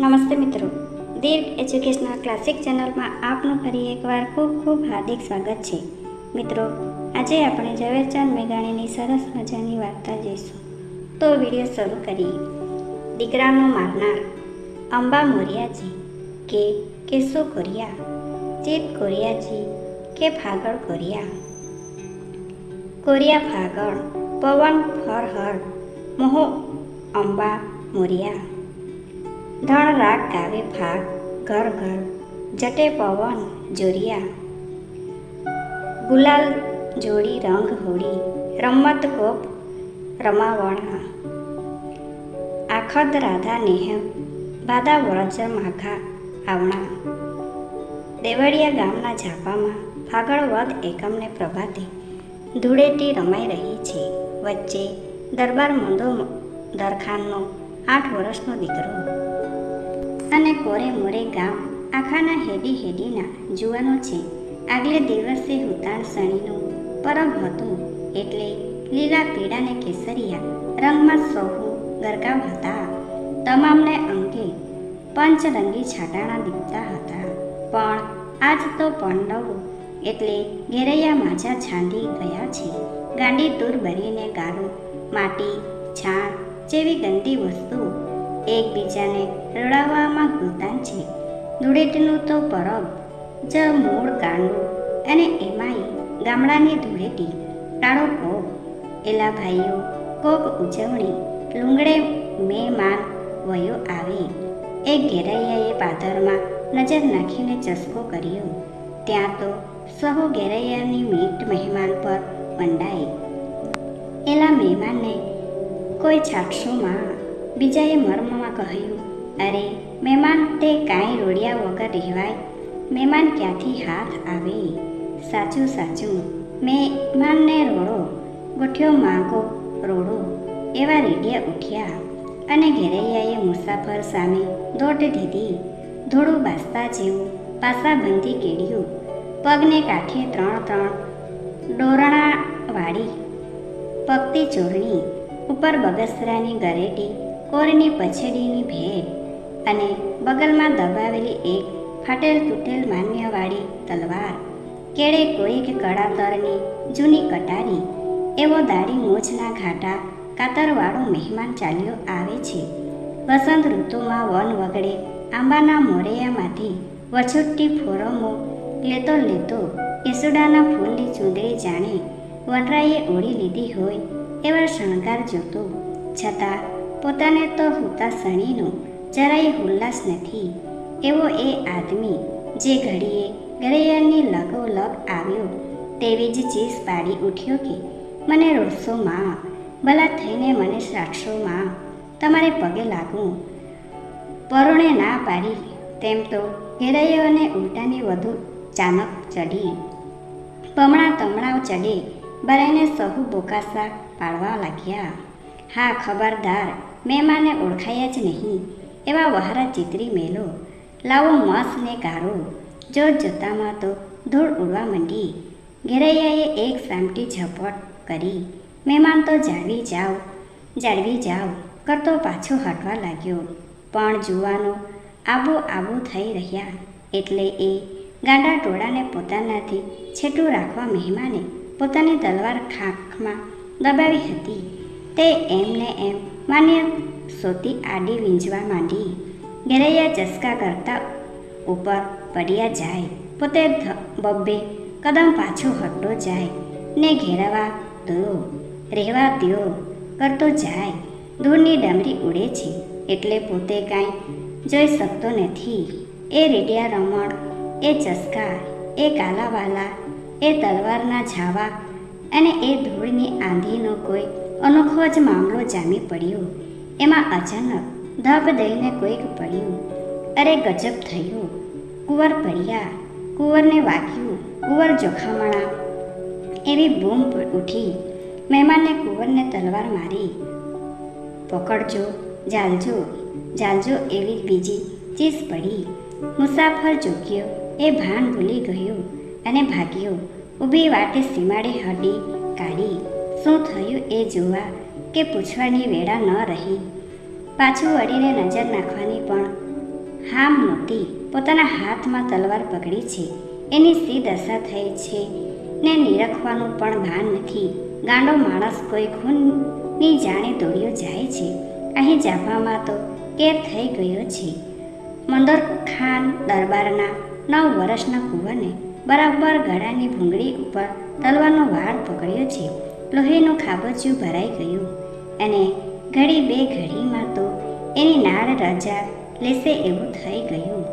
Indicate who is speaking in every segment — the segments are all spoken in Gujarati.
Speaker 1: નમસ્તે મિત્રો. દીપ એજ્યુકેશનલ ક્લાસિક ચેનલમાં આપનું ફરી એકવાર ખૂબ ખૂબ હાર્દિક સ્વાગત છે. મિત્રો, આજે આપણે ઝવેરચંદ મેઘાણીની સરસ મજાની વાર્તા જોઈશું. તો વીડિયો શરૂ કરીએ. દીકરાનો મારનાર અંબા મોરિયાજી, કે કેશો કોરિયા, ચેત કોરિયાજી, કે ફાગળ કોરિયા. કોરિયા ફાગળ પવન ફરહર, મોહો અંબા મોરિયા. ધણ રાગ ગાવે ફાગ ઘર ઘર, જટે પવન, જોરિયા. ગુલાલ જોડી, રંગ હોળી રમત ગોપ, રમાવણા. આખદ રાધા નેહ, બાદા વળજ માઘા, આવણા. દેવળિયા ગામના ઝાપામાં ફાગળ વધ એકમને પ્રભાતે ધૂળેટી રમાઈ રહી છે. વચ્ચે દરબાર મંદો, દરખાનનો આઠ વર્ષનો દીકરો અને કોરે મોરે ગામ આખાના હેડી હેડીના જુવાનો છે. આગલે દિવસે હુતાણ સણીનું પરબ હતું એટલે લીલા પીળા ને કેસરિયા રંગમાં સહુ ગરકાવ હતા. તમામને અંગે પંચરંગી છાટાણા દીપતા હતા. પણ આજ તો પંડવ એટલે ઘેરૈયા માજા છાંદી ગયા છે. ગાંડી દૂર ભરીને ગારો, માટી, છાણ જેવી ગંદી વસ્તુ એકબીજાને રડાવવામાં ગુલતાન છે. ધૂળેટીનું તો પરબ, જ મૂળ કાંડું અને એમાંય ગામડાની ધૂળેટી ટાળો કોક એલા ભાઈઓ, કોક ઉજવણી, લુંગડે મે માન વયો આવે. એક ઘેરૈયાએ પાદરમાં નજર નાખીને ચસ્કો કર્યો. ત્યાં તો સહુ ઘેરૈયાની મીટ મહેમાન પર મંડાઈ. એલા મહેમાનને કોઈ છાક્ષોમાં બીજાએ મર્મમાં કહ્યું, અરે, મહેમાન, તે કાંઈ રોડિયા વગર રહેવાય. મહેમાન ક્યાંથી હાથ આવે? સાચું સાચું. મહેમાનને રોડો ગોઠ્યો માંગો રોડો એવા રેડિયા ઉઠ્યા અને ઘેરૈયાએ મુસાફર સામે દોટ દીધી. ધોળું બાસ્તા જેવું પાસાબંધી કેળ્યું. પગને કાંઠે ત્રણ ત્રણ ડોરણા વાળી પગતી ચોરણી ઉપર બગસરાની ગરેટી કોરની પછેડીની ભેટ અને બગલમાં દબાવેલી એક ફાટેલ તૂટેલ માન્યવાળી તલવાર, કેળે કોઈક કળાતરની જૂની કટારી, એવો દાઢી મોજના ઘાટા, કાતરવાળો મહેમાન ચાલ્યો આવે છે. વસંત ઋતુમાં વન વગડે આંબાના મોરૈયામાંથી વછુટ્ટી ફોરમો લેતો લેતો ઈસુડાના ફૂલની ચૂંદડી જાણે વનરાઈએ ઓળી લીધી હોય એવા શણગાર જોતો. છતાં પોતાને તો હુતા સણીનો જરાય ઉલ્લાસ નથી. એવો એ આદમી જે ઘડીએ ઘડિયાળની લગો લગ આવ્યો તેવી જ ચીસ પાડી ઉઠ્યો કે, મને રોડશો માં, ભલા થઈને મને રાખશો માં, તમારે પગે લાગું પરોણે ના પાડી તેમ તો ઘેરાઈઓને ઉલટાની વધુ ચાનક ચડી. પમણા તમણાઓ ચડે બરાઈને સહુ બોકાસા પાડવા લાગ્યા. હા, ખબરદાર. મહેમાને ઓળખાયા જ નહીં. એવા વહારા ચિતરી મેલો. લાવો મસ ને ગારો. જોત જોતામાં તો ધૂળ ઉડવા માંડી. ઘેરૈયાએ એક સામટી ઝપટ કરી. મહેમાન તો જાળવી જાઓ જાળવી જાઓ, કરતો પાછો હટવા લાગ્યો. પણ જુવાનો, આબુ આબુ થઈ રહ્યા. એટલે એ ગાંડા ટોળાને પોતાનાથી છેટું રાખવા મહેમાને પોતાની તલવાર ખાંખમાં દબાવી હતી. તે એમને એમ માન્ય સોતી આડી વીંજવા માંડી. ઘેરૈયા ચસકા કરતા ઉપર પડ્યા જાય. પોતે બબ્બે કદમ પાછો હટતો જાય. ને ઘેરાવા દો રહેવા દ્યો, કરતો જાય. દૂરની ડમરી ઉડે છે, એટલે પોતે કાંઈ જોઈ શકતો નથી. એ રેડિયા રમણ, એ ચસકા, એ કાલાવાલા, એ તલવારના ઝાવા અને એ ધૂળની આંધીનો કોઈ અનોખો જ મામલો જામી પડ્યો. એમાં અચાનક ધબ દઈને કોઈક પડ્યું. અરે ગજબ થયું. કુંવર પડ્યા. કુંવરને વાગ્યું. કુંવર જોખામણા. એવી બૂમ ઉઠી. મહેમાનને કુંવરને તલવાર મારી. પકડજો, જાલજો. જાલજો એવી બીજી ચીસ પડી. મુસાફર જોગ્યો. એ ભાન ભૂલી ગયો અને ભાગ્યો. ઊભી વાટે સીમાડે હડી કાઢી. શું થયું એ જોવા કે પૂછવાની વેળા ન રહી? પાછું વળીને નજર નાખવાની પણ હામ નહોતી પોતાના હાથમાં તલવાર પકડી છે. એની સી દશા થઈ છે ને નિરખવાનું પણ ભાન નથી. ગાંડો માણસ કોઈ ખૂનની જાણે દોડ્યો જાય છે. અહીં જાફામાં તો કેર થઈ ગયો છે. મંદર ખાન દરબારના નવ વર્ષના કુંવરને બરાબર ગળાની ભૂંગળી ઉપર તલવારનો વાળ પકડ્યો છે. લોહીનું ખાબોચિયું ભરાઈ ગયું અને ઘડી બે ઘડીમાં તો એની નાળ રજા લેશે એવું થઈ ગયું.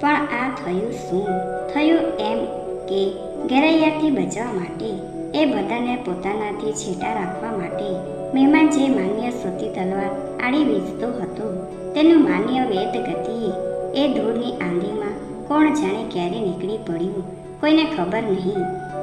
Speaker 1: પણ આ થયું શું? થયું એમ કે ઘેરૈયાથી બચવા માટે એ બધાને પોતાનાથી છેટા રાખવા માટે મહેમાન જે માન્ય સોતી તલવાર આડી વીજતો હતો, તેનું માન્ય વેદ ગતિએ એ ધૂળની આંધીમાં કોણ જાણે ક્યારે નીકળી પડ્યું કોઈને ખબર નહીં.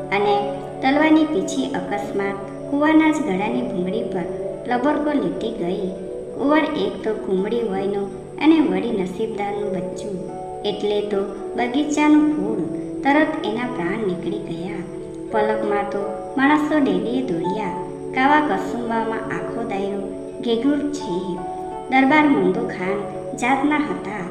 Speaker 1: અને તલવારની પીછી અકસ્માત કુંવરના જ ગળાની ભૂંગળી પર લબરકો લીટી ગઈ. કુંવર એક તો ઘૂંબડી વયનો અને વળી નસીબદારનું બચ્ચું. એટલે તો બગીચાનું ફૂલ તરત એના પ્રાણ નીકળી ગયા. પલકમાં તો માણસો ડેલીએ દોડ્યા. કાવા કસુંબામાં આખો દાયરો, ઘેઘૂર છે દરબાર મુંદુ ખાન જાતના હતા.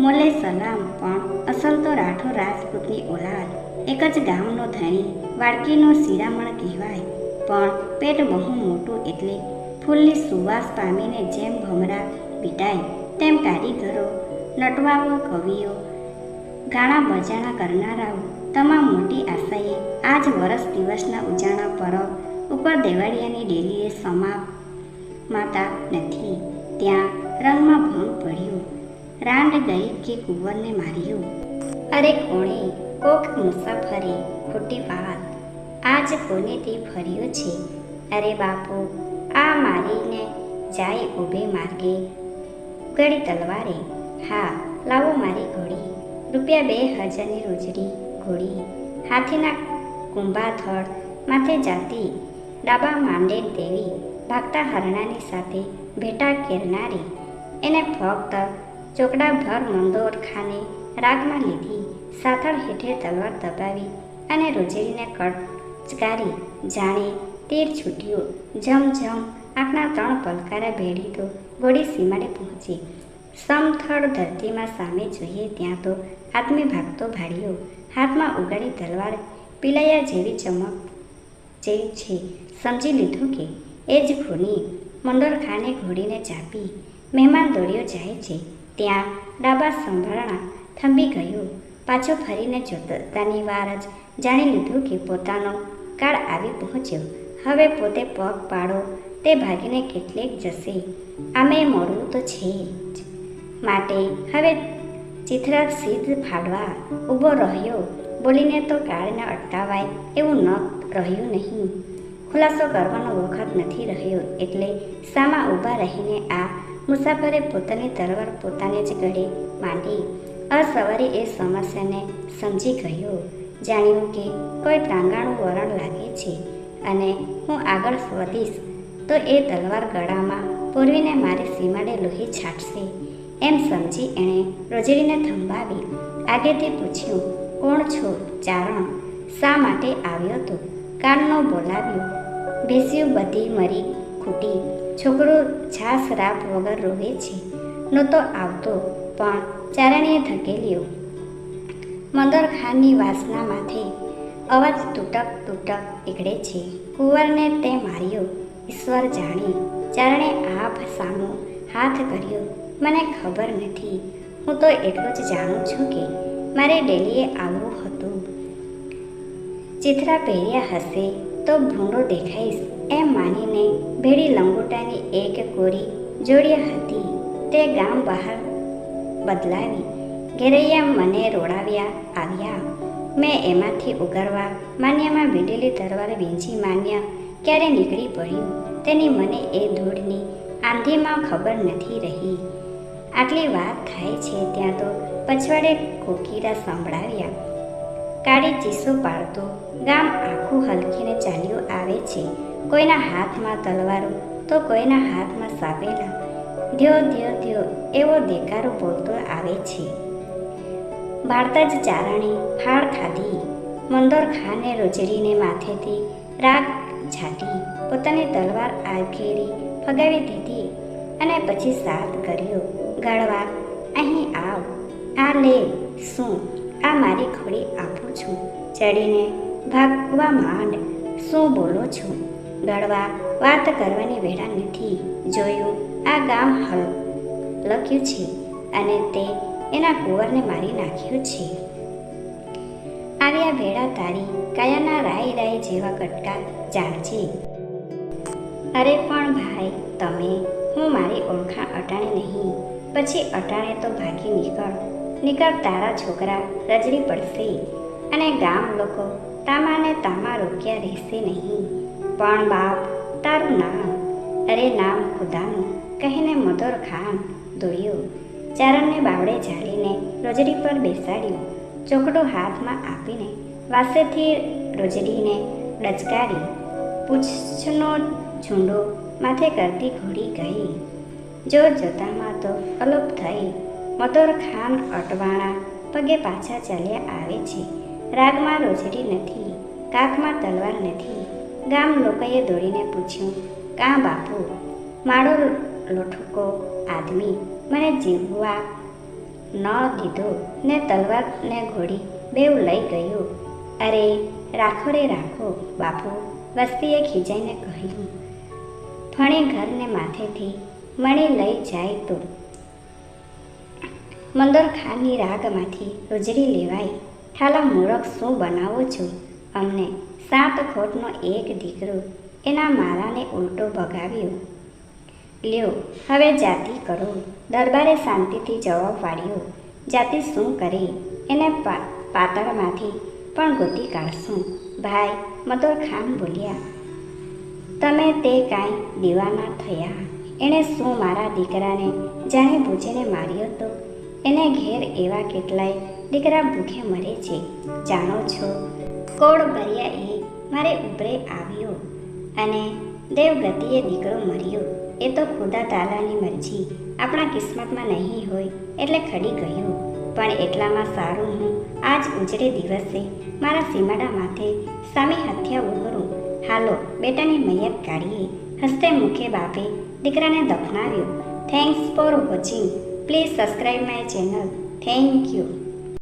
Speaker 1: મોલે સલામ, પણ અસલ તો રાઠો રાજપૂતની ઓલાદ. એક જ ગામનો ધણી વાડકીનો શિરામણ કહેવાય. પણ પેટ બહુ મોટું એટલે ફૂલની સુવાસ પામીને જેમ ભમરા પીટાય, તેમ કારીગરો, નટવાઓ, કવિઓ, ગાણા બજાણા કરનારાઓ તમામ મોટી આશાએ આજ વરસ દિવસના ઉજાણા પરબ ઉપર દેવાડિયાની ડેલીએ સમાપ માતા નથી. ત્યાં રંગમાં ભંગ પડ્યો. રાંડ ગઈ કે કુંવરને માર્યો. અરે કોણે? કોક મુસાફરી ખોટી વાત. આજ કોનેથી ફર્યો છે? અરે બાપુ, આ મારીને જાય ઊભે માર્ગે. ગળી તલવારે, હા, લાવો મારી ઘોડી. રૂપિયા બે હજારની રોજડી ઘોડી. હાથીના કુંભા થળ માથે જાતી ડાબા માંડે દેવી ભાગતા હરણાની સાથે ભેટા કેરનારી. એને ફક્ત ચોકડાભર મંદોર ખાને રાગમાં લીધી. સાથળ હેઠે તલવાર દબાવી અને રોજડીને કચકારી જાણે તેર છૂટ્યો, જમ જમ આંખના ત્રણ પલકારા ભેળી તો ગોળી સીમાડે પહોંચી. સમથળ ધરતીમાં સામે જોઈએ ત્યાં તો આદમી ભાગતો ભાળ્યો. હાથમાં ઉગાડી તલવાર પીલાયા જેવી ચમક જેવી છે. સમજી લીધું કે એ જ ખૂની મંડોર ઘોડીને ચાપી મહેમાન દોડ્યો જાય છે. ત્યાં ડાબા સંભારણા થંભી ગયો. પાછો ફરીને જોતાની વાર જ જાણી લીધું કે પોતાનો કાળ આવી પહોંચ્યો. હવે પોતે પગ પાડો, તે ભાગીને કેટલેક જશે. આમે મોડવું તો છે જ. માટે હવે ચિત્રા સિદ્ધ ફાડવા ઊભો રહ્યો. બોલીને તો કાળને અટકાવાય એવું ન રહ્યું નહીં. ખુલાસો કરવાનો વખત નથી રહ્યો એટલે સામા ઊભા રહીને આ મુસાફરે પોતાની તલવાર પોતાને જ ગળે માંડી. અસવારે એ સમસ્યાને સમજી ગયો. જાણ્યું કે કોઈ પ્રાંગાણું વરણ લાગે છે અને હું આગળ વધીશ, તો એ તલવાર ગળામાં પૂર્વીને મારી સીમાડે લોહી છાંટશે. એમ સમજી એણે રોજડીને થંભાવી આગેથી પૂછ્યું, કોણ છો, ચારણ? શા માટે આવ્યો તો કાનનો બોલાવ્યો બેસ્યું બધી મરી ખૂટી, છોકરો છાસ રાપ વગર રોવે છે. નહોતો આવતો, પણ ચારણીએ ધકેલ્યો. મંદર ખાનની વાસનામાંથી અવાજ તૂટક તૂટક નીકળે છે. કુંવરને તે માર્યો. ઈશ્વર જાણે. ચારણે આભ સામો હાથ કર્યો. મને ખબર નથી. હું તો એટલું જ જાણું છું કે મારે ડેલીએ આવવું હતું. ચિત્રા પહેર્યા હશે તો ભૂંડો દેખાઈશ એમ માનીને ભેડી લંગોટાની એક કોરી જોડી હતી. તે ગામ બહાર બદલાવી. ઘેરૈયા મને રોડાવ્યા આવ્યા. મેં એમાંથી ઉગારવા, માન્યામાં ભીડેલી તરવાર વીંછી માન્ય. ક્યારે નીકળી પડ્યું? તેની મને એ ધૂળની આંધીમાં ખબર નથી રહી. આટલી વાત થાય છે ત્યાં તો પછવાડે કોકીરા સંભળાવ્યા. કાળી ચીસો પાડતો ગામ આખું હલકીને ચાલ્યું આવે છે. કોઈના હાથમાં તલવારો તો કોઈના હાથમાં સાપેલા. ધ્યો ધ્યો ધ્યો એવો દેકારો બોલતો આવે છે. બાળતા જ ચારણે ફાળ ખાધી, મંદોર ખાને રોજડીને માથેથી રાગ છાટી પોતાની તલવાર આઘેરી ફગાવી દીધી અને પછી સાથ કર્યો ગાળવા, અહીં આવ, આ લે, શું? આ મારી ખોડી આપું છું. ચડીને ભાગવા માંડ, શું બોલો છું? ગળવા વાત કરવાની વેળા નથી. જોયું, આ ગામ હલ લખ્યું છે અને તે એના કુંવરને મારી નાખ્યું છે. આવ્યા ભેળા તારી કાયાના રાય રાય જેવા કટકા જાણજે અરે પણ ભાઈ, તમે, હું મારી ઓળખાણ અટાણે નહીં. પછી અટાણે તો ભાગી નીકળ. નીકળ તારા છોકરા રજડી પડશે અને ગામ લોકો તામાને તામા રોક્યા રહેશે નહીં. પણ બાપ તારું નામ, અરે નામ ખુદાનું કહીને મધોર ખાન દોડ્યો. ચારણને બાવડે ઝાલીને રોજડી પર બેસાડ્યો. ચોકડો હાથમાં આપીને વાસેથી રોજડીને ડચકારી પૂછનો ઝુંડો માથે કરતી ઘોડી ગઈ. જો જોતામાં તો અલોપ થઈ. મધોર ખાન અટવાણા પગે પાછા ચાલ્યા આવે છે. રાગમાં રોજડી નથી, કાકમાં તલવાર નથી. ગામ લોકોએ દોડીને પૂછ્યું, કાં બાપુ, મારો લોઠકો આદમી મને જીવવા ન દીધો ને તલવાર ને ઘોડી બેવ લઈ ગયું. અરે રાખો રે રાખો, બાપુ, વસ્તીએ ખીજાઈને કહ્યું. ફણે ઘરને માથેથી મણી લઈ જાય તો. મંદર ખાનની રાગમાંથી રોજડી લેવાય. ઠાલા મૂરખ શું બનાવો છો અમને? સાત ખોટનો એક દીકરો એના મારાને ઉલટો ભગાવ્યો. લ્યો, હવે જાતિ કરો. દરબારે શાંતિથી જવાબ પાડ્યો જાતિ શું કરી? એને પાતળમાંથી પણ ગોતી કાઢશું. ભાઈ, મધુર ખાન બોલ્યા, તમે તે કાંઈ દીવાના થયા. એણે શું મારા દીકરાને જાણે ભૂજીને માર્યો તો? એને ઘેર એવા કેટલાય દીકરા ભૂખે મરે છે. જાણો છો? કોળ ભર્યા એ મારે ઉભરે આવ્યો અને દેવગતિએ દીકરો મર્યો એ તો ખુદા તાલાની મરજી. આપણા કિસ્મતમાં નહીં હોય એટલે ખડી ગયું. પણ એટલામાં સારું હું આજ ઉજળે દિવસે મારા સીમાડા માથે સામે હથિયા ઉભરું. હાલો, બેટાની મૈયત કાઢીએ. હસ્તે મુખે બાપે દીકરાને દફનાવ્યો. Thanks for watching please subscribe my channel thank you